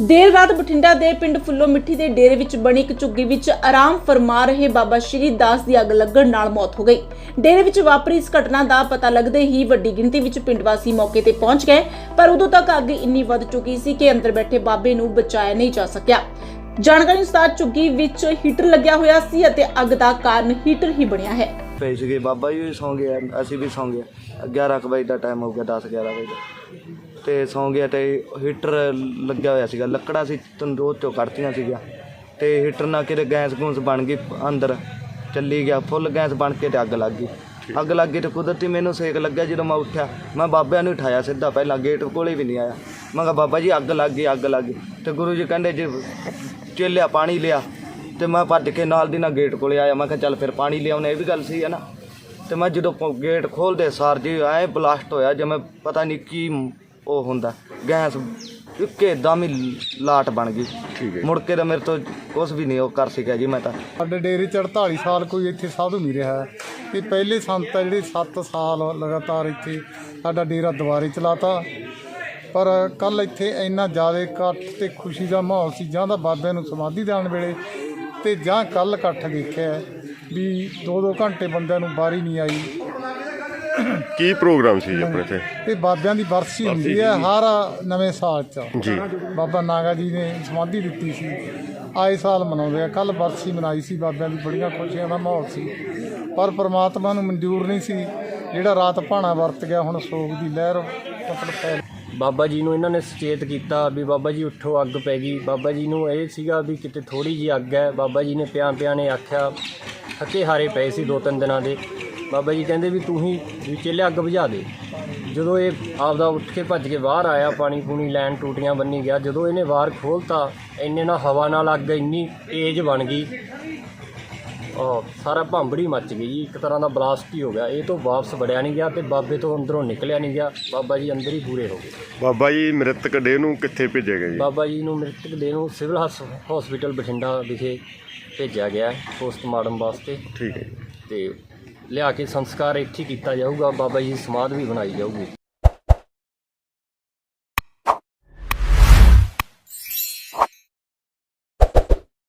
ਦੇਰ ਰਾਤ ਬਠਿੰਡਾ ਦੇ ਪਿੰਡ ਫੁੱਲੋ ਮਿੱਠੀ ਦੇ ਡੇਰੇ ਵਿੱਚ ਬਣੀ ਇੱਕ ਝੁੱਗੀ ਵਿੱਚ ਆਰਾਮ ਫਰਮਾ ਰਹੇ ਬਾਬਾ ਸ਼੍ਰੀ ਦਾਸ ਦੀ ਅੱਗ ਲੱਗਣ ਨਾਲ ਮੌਤ ਹੋ ਗਈ। ਡੇਰੇ ਵਿੱਚ ਵਾਪਰੀ ਇਸ ਘਟਨਾ ਦਾ ਪਤਾ ਲੱਗਦੇ ਹੀ ਵੱਡੀ ਗਿਣਤੀ ਵਿੱਚ ਪਿੰਡ ਵਾਸੀ ਮੌਕੇ ਤੇ ਪਹੁੰਚ ਗਏ, ਪਰ ਉਦੋਂ ਤੱਕ ਅੱਗ ਇੰਨੀ ਵੱਧ ਚੁੱਕੀ ਸੀ ਕਿ ਅੰਦਰ ਬੈਠੇ ਬਾਬੇ ਨੂੰ ਬਚਾਇਆ ਨਹੀਂ ਜਾ ਸਕਿਆ। ਜਾਣਕਾਰੀ ਅਨੁਸਾਰ ਝੁੱਗੀ ਵਿੱਚ ਹੀਟਰ ਲੱਗਿਆ ਹੋਇਆ ਸੀ ਅਤੇ ਅੱਗ ਦਾ ਕਾਰਨ ਹੀਟਰ ਹੀ ਬਣਿਆ ਹੈ। ਪਏ ਸੀਗੇ। ਬਾਬਾ ਜੀ ਵੀ ਸੌਂ ਗਏ, ਅਸੀਂ ਵੀ ਸੌਂ ਗਏ। 11 ਵਜੇ ਦਾ ਟਾਈਮ ਹੋ ਗਿਆ 10 11 ਵਜੇ ਦਾ। ਤੇ ਸੌਂ ਗਿਆ ਤੇ ਹੀਟਰ ਲੱਗਿਆ ਹੋਇਆ ਸੀਗਾ। ਲੱਕੜਾਂ ਸੀ ਤੰਦੂਰ ਚੋਂ ਕੱਢਤੀਆਂ ਸੀਗੀਆਂ। ਤੇ ਹੀਟਰ ਨਾਲ ਕਿਤੇ ਗੈਸ ਗੂੰਸ ਬਣ ਗਈ ਅੰਦਰ। ਚੱਲੀ ਗਿਆ ਫੁੱਲ ਗੈਸ ਬਣ ਕੇ ਤੇ ਅੱਗ ਲੱਗ ਗਈ। ਅੱਗ ਲੱਗ ਗਈ ਤੇ ਕੁਦਰਤੀ ਮੈਨੂੰ ਸੇਕ ਲੱਗਿਆ ਜਦੋਂ ਮੈਂ ਉੱਠਿਆ। ਮੈਂ ਬਾਬਿਆਂ ਨੂੰ ਉਠਾਇਆ ਸਿੱਧਾ ਪਹਿਲਾਂ ਗੇਟ ਕੋਲੇ ਵੀ ਨਹੀਂ ਆਇਆ। ਮੈਂ ਕਿਹਾ ਬਾਬਾ ਜੀ ਅੱਗ ਲੱਗ ਗਈ ਅੱਗ ਲੱਗ ਗਈ। ਤੇ ਗੁਰੂ ਜੀ ਕਹਿੰਦੇ ਜੇ ਚੇਲਿਆ ਪਾਣੀ ਲਿਆ। ਤੇ ਮੈਂ ਭੱਜ ਕੇ ਨਾਲ ਦੀ ਨਾਲ ਗੇਟ ਕੋਲੇ ਆਇਆ। ਮੈਂ ਕਿਹਾ ਚੱਲ ਫਿਰ ਪਾਣੀ ਲਿਆਉਣੇ ਇਹ ਵੀ ਗੱਲ ਸਹੀ ਹੈ ਨਾ? ਤੇ ਮੈਂ ਜਦੋਂ ਗੇਟ ਖੋਲਦੇ ਸਾਰ ਜੀ ਐ ਬਲਾਸਟ ਹੋਇਆ ਜਿਵੇਂ ਪਤਾ ਨਹੀਂ ਕੀ ਉਹ ਹੁੰਦਾ ਗੈਸ ਇੱਕੇ ਦਮ ਹੀ ਲਾਟ ਬਣ ਗਈ। ਠੀਕ ਹੈ ਮੁੜ ਕੇ ਤਾਂ ਮੇਰੇ ਤੋਂ ਕੁਝ ਵੀ ਨਹੀਂ ਉਹ ਕਰ ਸਕਿਆ ਜੀ ਮੈਂ ਤਾਂ। ਸਾਡੇ ਡੇਰੇ 'ਚ 48 ਸਾਲ ਕੋਈ ਇੱਥੇ ਸਾਧੂ ਨਹੀਂ ਰਿਹਾ। ਤੇ ਪਹਿਲੇ ਸੰਤ ਆ ਜਿਹੜੇ 7 ਸਾਲ ਲਗਾਤਾਰ ਇੱਥੇ ਸਾਡਾ ਡੇਰਾ ਦੁਬਾਰੇ ਚਲਾਤਾ। ਪਰ ਕੱਲ ਇੱਥੇ ਇੰਨਾ ਜ਼ਿਆਦਾ ਇਕੱਠ ਤੇ ਖੁਸ਼ੀ ਦਾ ਮਾਹੌਲ ਸੀ ਜਾਂ ਤਾਂ ਬਾਬਿਆਂ ਨੂੰ ਸਮਾਧੀ ਦੇਣ ਵੇਲੇ ਤੇ ਜਾਂ ਕੱਲ ਇਕੱਠ ਦੇਖਿਆ ਵੀ 2-2 ਘੰਟੇ ਬੰਦਿਆਂ ਨੂੰ ਬਾਰੀ ਨਹੀਂ ਆਈ। ਕੀ ਪ੍ਰੋਗਰਾਮ ਸੀ ਆਪਣੇ ਤੇ ਇਹ ਬਾਬਿਆਂ ਦੀ ਬਰਸੀ ਹੁੰਦੀ ਹੈ ਹਰ ਨਵੇਂ ਸਾਲ 'ਚ। ਜੀ। ਬਾਬਾ ਨਾਗਾ ਜੀ ਨੇ ਸਮਾਧੀ ਦਿੱਤੀ ਸੀ। ਆਏ ਸਾਲ ਮਨਾਉਂਦੇ ਆ। ਕੱਲ ਬਰਸੀ ਮਨਾਈ ਸੀ ਬਾਬਿਆਂ ਦੀ। ਬੜੀਆਂ ਖੁਸ਼ੀਆਂ ਦਾ ਮਾਹੌਲ ਸੀ। ਪਰ ਪ੍ਰਮਾਤਮਾ ਨੂੰ ਮਨਜ਼ੂਰ ਨਹੀਂ ਸੀ। ਜਿਹੜਾ ਰਾਤ ਭਾਣਾ ਵਰਤ ਗਿਆ ਹੁਣ ਸੋਗ ਦੀ ਲਹਿਰ ਮਤਲਬ ਫੈਲ ਬਾਬਾ ਜੀ ਨੂੰ ਇਹਨਾਂ ਨੇ ਸੁਚੇਤ ਕੀਤਾ ਵੀ ਬਾਬਾ ਜੀ ਉੱਠੋ ਅੱਗ ਪੈ ਗਈ। ਬਾਬਾ ਜੀ ਨੂੰ ਇਹ ਸੀਗਾ ਵੀ ਕਿਤੇ ਥੋੜੀ ਜੀ ਅੱਗ ਹੈ। ਬਾਬਾ ਜੀ ਨੇ ਪਿਆਂ ਪਿਆਂ ਨੇ ਆਖਿਆ ਥੱਕੇ ਹਾਰੇ ਪਏ ਸੀ ਦੋ ਤਿੰਨ ਦਿਨਾਂ ਦੇ। ਬਾਬਾ ਜੀ ਕਹਿੰਦੇ ਵੀ ਤੂੰ ਹੀ ਵੀ ਚੇਲੇ ਅੱਗ ਬੁਝਾ ਦੇ। ਜਦੋਂ ਇਹ ਆਪਦਾ ਉੱਠ ਕੇ ਭੱਜ ਕੇ ਬਾਹਰ ਆਇਆ ਪਾਣੀ ਪੂਣੀ ਲੈਣ ਟੂਟੀਆਂ ਬੰਨੀ ਗਿਆ ਜਦੋਂ ਇਹਨੇ ਵਾਰ ਖੋਲਤਾ ਇੰਨੇ ਨਾਲ ਹਵਾ ਨਾਲ ਅੱਗ ਇੰਨੀ ਤੇਜ਼ ਬਣ ਗਈ। ਉਹ ਸਾਰਾ ਭਾਂਬੜੀ ਮੱਚ ਗਈ ਜੀ ਇੱਕ ਤਰ੍ਹਾਂ ਦਾ ਬਲਾਸਟ ਹੀ ਹੋ ਗਿਆ। ਇਹ ਤੋਂ ਵਾਪਸ ਵੜਿਆ ਨਹੀਂ ਗਿਆ ਤੇ ਬਾਬੇ ਤੋਂ ਅੰਦਰੋਂ ਨਿਕਲਿਆ ਨਹੀਂ ਗਿਆ। ਬਾਬਾ ਜੀ ਅੰਦਰ ਹੀ ਪੂਰੇ ਹੋ ਗਏ। ਬਾਬਾ ਜੀ ਮ੍ਰਿਤਕ ਡੇ ਨੂੰ ਕਿੱਥੇ ਭੇਜਿਆ ਗਿਆ ਜੀ? ਬਾਬਾ ਜੀ ਨੂੰ ਮ੍ਰਿਤਕ ਦੇਹ ਨੂੰ ਸਿਵਲ ਹਸ- ਹਸਪੀਟਲ ਬਠਿੰਡਾ ਵਿਖੇ ਭੇਜਿਆ ਗਿਆ ਪੋਸਟਮਾਰਟਮ ਵਾਸਤੇ। ਠੀਕ ਹੈ ਤੇ ਲਿਆ ਕੇ ਸੰਸਕਾਰ ਇੱਥੇ ਕੀਤਾ ਜਾਊਗਾ ਬਾਬਾ ਜੀ ਦੀ ਸਮਾਧ ਵੀ ਬਣਾਈ ਜਾਊਗੀ।